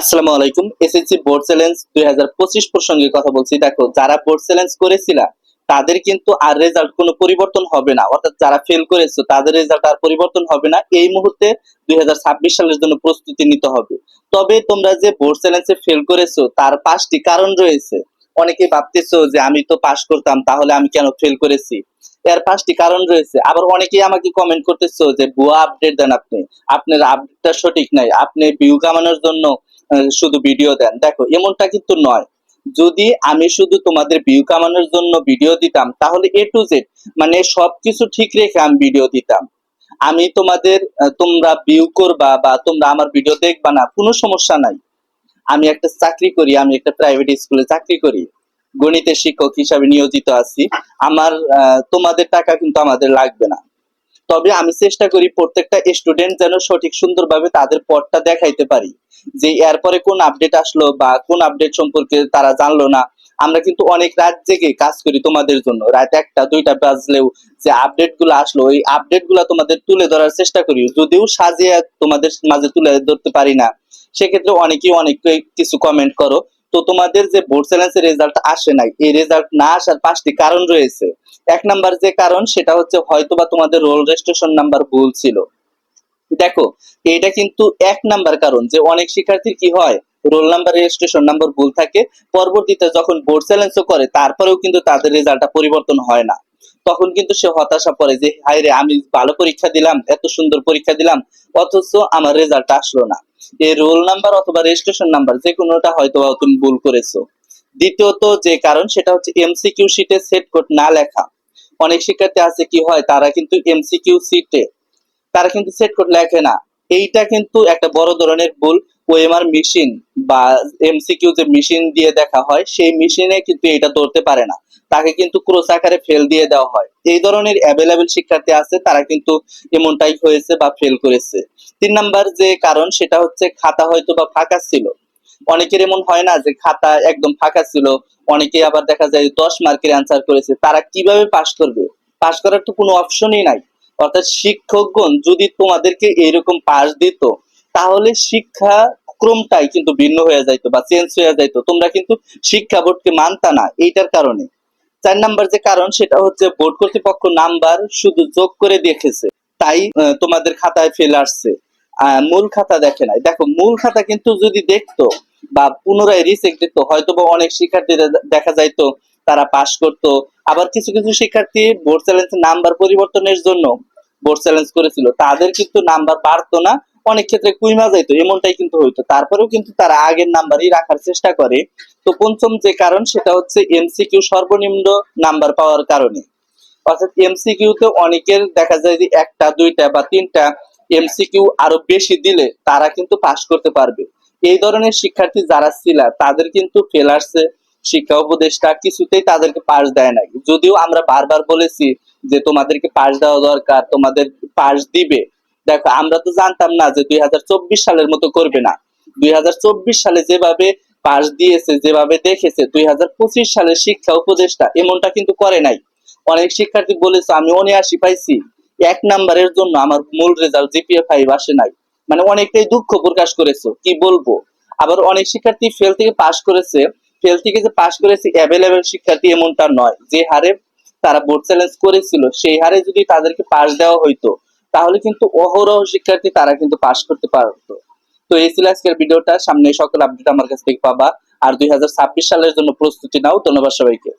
আসসালামু আলাইকুম, SSC board challenge দুই হাজার পঁচিশ প্রসঙ্গে কথা বলছি। দেখো, যারা বোর্ড চ্যালেঞ্জ করেছিল তাদের কিন্তু আর রেজাল্ট কোনো পরিবর্তন হবে না। অর্থাৎ যারা ফেল করেছ, তাদের রেজাল্ট আর পরিবর্তন হবে না। এই মুহূর্তে দুই হাজার ছাব্বিশ সালের জন্য প্রস্তুতি নিতে হবে। তবে তোমরা যে বোর্ড চ্যালেঞ্জে ফেল করেছ, তার পাঁচটি কারণ রয়েছে। অনেকে ভাবতেছো যে আমি তো পাশ করতাম, তাহলে আমি কেন ফেল করেছি? এর পাঁচটি কারণ রয়েছে। আবার অনেকেই আমাকে কমেন্ট করতেছো যে ভুয়া আপডেট দেন আপনি। আপনার আপডেটটা সঠিক নাই। আপনি ভিউ কামানোর জন্য শুধু ভিডিও দেন। দেখো, এমনটা কিন্তু নয়। যদি আমি শুধু তোমাদের ভিউ কামানোর জন্য ভিডিও দিতাম, তাহলে এ টু জেড মানে সবকিছু ঠিক রেখে আমি ভিডিও দিতাম। আমি তোমাদের তোমরা ভিউ করবা বা তোমরা আমার ভিডিও দেখবা না, কোনো সমস্যা নাই। আমি একটা চাকরি করি, আমি একটা প্রাইভেট স্কুলে চাকরি করি। গণিতের শিক্ষক হিসাবে নিয়োজিত আছি। আমার তোমাদের টাকা কিন্তু আমাদের লাগবে না। তবে আমি চেষ্টা করি প্রত্যেকটা স্টুডেন্ট যেন সঠিক সুন্দরভাবে তাদের পথটা দেখাইতে পারি। যে এরপরে কোন আপডেট আসলো বা কোন আপডেট সম্পর্কে তারা জানলো না, আমরা কিন্তু অনেক রাত জেগে কাজ করি তোমাদের জন্য। রাত একটা, দুইটা বাজলেও যে আপডেটগুলো আসলো, ওই আপডেটগুলা তোমাদের তুলে ধরার চেষ্টা করি। যদিও সাজিয়ে তোমাদের মাঝে তুলে ধরতে পারি না, সেক্ষেত্রে অনেকেই অনেক কিছু কমেন্ট করো। তো তোমাদের যে বোর্ড চ্যালেঞ্জের রেজাল্ট আসে নাই, এই রেজাল্ট না আসার পাঁচটি কারণ রয়েছে। এক নাম্বার যে কারণ, সেটা হচ্ছে হয়তোবা তোমাদের রোল রেজিস্ট্রেশন নাম্বার ভুল ছিল। দেখো এটা কিন্তু এক নাম্বার কারণ যে অনেক শিক্ষার্থীর কি হয় রোল নাম্বার রেজিস্ট্রেশন নাম্বার ভুল থাকে। পরবর্তীতে যখন বোর্ড চ্যালেঞ্জও করে, তারপরেও কিন্তু তাদের রেজাল্টটা পরিবর্তন হয় না। তখন কিন্তু সে হতাশা পড়ে যে হায় রে আমি ভালো পরীক্ষা দিলাম, এত সুন্দর পরীক্ষা দিলাম, অথচ আমার রেজাল্ট আসলো না। এই রোল নাম্বার অথবা রেজিস্ট্রেশন নাম্বার যে কোনোটা হয়তো তুমি ভুল করেছ। দ্বিতীয়ত যে কারণ, সেটা হচ্ছে এমসিকিউ শিটে সেট কোড না লেখা। অনেক শিক্ষার্থী আছে কি হয়, তারা কিন্তু এমসিকিউ সিটে তারা কিন্তু সেট কোড লেখে না। এইটা কিন্তু একটা বড় ধরনের ভুল ওএমআর মেশিন বা এমসিকিউ যে মেশিন দিয়ে দেখা হয়, সেই মেশিনে কিন্তু এটা ধরতে পারে না। তাকে কিন্তু ক্রোস আকারে ফেল দিয়ে দেওয়া হয়। এই ধরনের অ্যাভেলেবেল শিক্ষার্থী আছে, তারা কিন্তু এমনটাই হয়েছে বা ফেল করেছে। তিন নাম্বার যে কারণ, সেটা হচ্ছে খাতা হয়তো বা ফাঁকা ছিল। অনেকের এমন হয় না যে খাতা একদম ফাঁকা ছিল, অনেকে আবার দেখা যায় দশ মার্কের অ্যান্সার করেছে। তারা কীভাবে পাশ করবে? পাশ করার তো কোনো অপশনই নাই। অর্থাৎ শিক্ষকগণ যদি তোমাদেরকে এরকম পাশ দিত, তাহলে শিক্ষা ক্রমটাই কিন্তু ভিন্ন হয়ে যাইতো বা চেঞ্জ হয়ে যাইতো। তোমরা কিন্তু শিক্ষা বোর্ডকে মানতা না এইটার কারণে। চার নাম্বার যে কারণ সেটা হচ্ছে বোর্ড কর্তৃপক্ষ নাম্বার শুধু যোগ করে দেখেছে, তাই তোমাদের খাতায় ফেল আসছে। মূল খাতা দেখে নাই। দেখো, মূল খাতা কিন্তু যদি দেখতো বা পুনরায় রিচেক দিত হয়তো বা অনেক শিক্ষার্থীরা দেখা যাইতো তারা পাশ করতো। আবার কিছু কিছু শিক্ষার্থী বোর্ড চ্যালেঞ্জ নাম্বার পরিবর্তনের জন্য বোর্ড চ্যালেঞ্জ করেছিল। তাদের কিন্তু নাম্বার বাড়তো না অনেক ক্ষেত্রে কুইমা যাইতো, এমনটাই কিন্তু হইতো। তারপরেও কিন্তু তারা আগের নাম্বারই রাখার চেষ্টা করে। তো পঞ্চম যে কারণ, সেটা হচ্ছে এমসিকিউ সর্বনিম্ন নাম্বার পাওয়ার কারণে। অর্থাৎ এমসিকিউ তে অনেকের দেখা যায় যে একটা, দুইটা বা তিনটা এমসিকিউ আরও বেশি দিলে তারা কিন্তু পাশ করতে পারবে। এই ধরনের শিক্ষার্থী যারা ছিল, তাদের কিন্তু ফেল আসছে শিক্ষা উপদেষ্টা কিছুতেই তাদেরকে পাশ দেয় নাই। যদিও আমরা বারবার বলেছি যে তোমাদেরকে পাশ দেওয়া দরকার, তোমাদের পাশ দিবে দেখো, আমরা তো জানতাম না যে দুই হাজার চব্বিশ সালের মতো করবে না। দুই হাজার চব্বিশ সালে যেভাবে পাশ দিয়েছে, যেভাবে দেখেছে, দুই সালের শিক্ষা উপদেষ্টা এমনটা কিন্তু করে নাই। অনেক শিক্ষার্থী বলেছে, আমি অনায়াসি পাইছি। এক নাম্বারের জন্য আমার মূল রেজাল্ট জিপিএ ফাইভ আসে নাই। মানে অনেকটাই দুঃখ প্রকাশ করেছ, কি বলব? আবার অনেক শিক্ষার্থী ফেল থেকে পাশ করেছে ফেল থেকে যে পাশ করেছে অ্যাভেলেবেল শিক্ষার্থী এমনটা নয়। যে হারে তারা বোর্ড চ্যালেঞ্জ করেছিল, সেই হারে যদি তাদেরকে পাশ দেওয়া হইতো তাহলে কিন্তু অহরহ শিক্ষার্থী তারা কিন্তু পাশ করতে পারতো। তো এই ছিল আজকের ভিডিওটা। সামনে সকল আপডেট আমার কাছ থেকে পাবা। আর দুই হাজার ছাব্বিশ সালের জন্য প্রস্তুতি নাও। ধন্যবাদ সবাইকে।